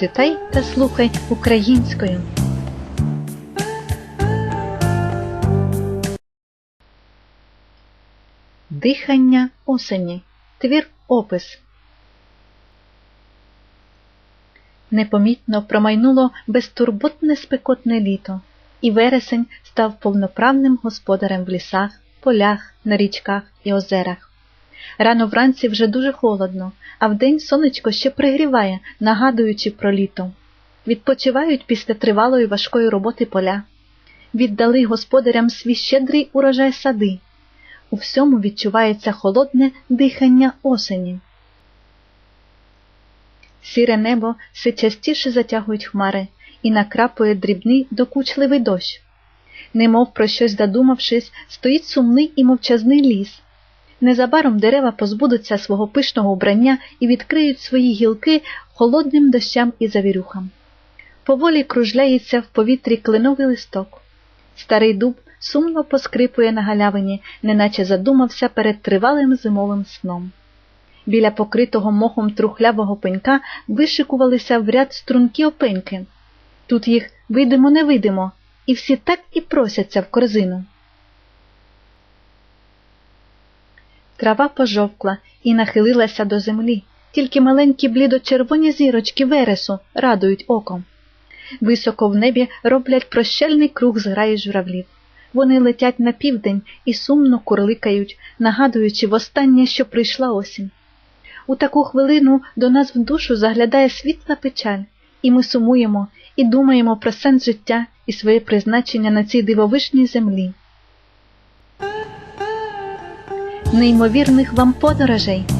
Читай та слухай українською. Дихання осені. Твір опис. Непомітно промайнуло безтурботне спекотне літо, і вересень став повноправним господарем в лісах, полях, на річках і озерах. Рано вранці вже дуже холодно, а вдень сонечко ще пригріває, нагадуючи про літо. Відпочивають після тривалої важкої роботи поля. Віддали господарям свій щедрий урожай сади. У всьому відчувається холодне дихання осені. Сіре небо все частіше затягують хмари і накрапує дрібний докучливий дощ. Немов про щось задумавшись, стоїть сумний і мовчазний ліс. Незабаром дерева позбудуться свого пишного вбрання і відкриють свої гілки холодним дощам і завірюхам. Поволі кружляється в повітрі кленовий листок. Старий дуб сумно поскрипує на галявині, неначе задумався перед тривалим зимовим сном. Біля покритого мохом трухлявого пенька вишикувалися в ряд стрункі опеньки. Тут їх видимо-невидимо, і всі так і просяться в корзину. Трава пожовкла і нахилилася до землі, тільки маленькі блідо-червоні зірочки вересу радують оком. Високо в небі роблять прощальний круг з граї журавлів. Вони летять на південь і сумно курликають, нагадуючи востаннє, що прийшла осінь. У таку хвилину до нас в душу заглядає світла печаль, і ми сумуємо і думаємо про сенс життя і своє призначення на цій дивовижній землі. Неймовірних вам подорожей!